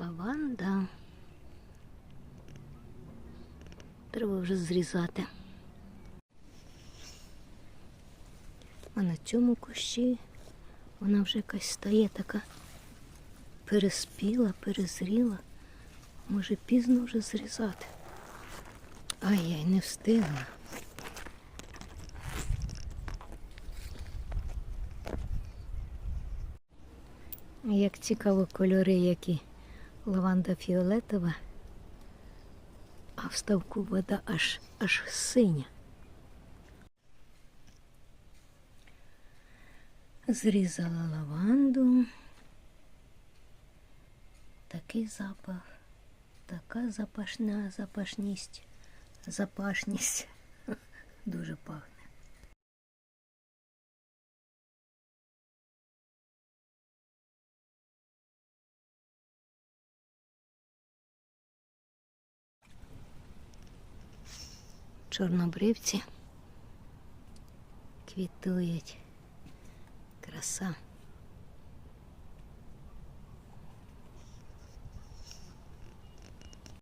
лаванда. Треба вже зрізати. А на цьому кущі вона вже якась стає така переспіла, перезріла. Може пізно вже зрізати. Ай-яй, не встигла. Як цікаво кольори, які лаванда фіолетова, а в ставку вода аж, аж синя. Зрізала лаванду. Такий запах, така запашна запашність, запашність. Чорнобривці квітують. Краса.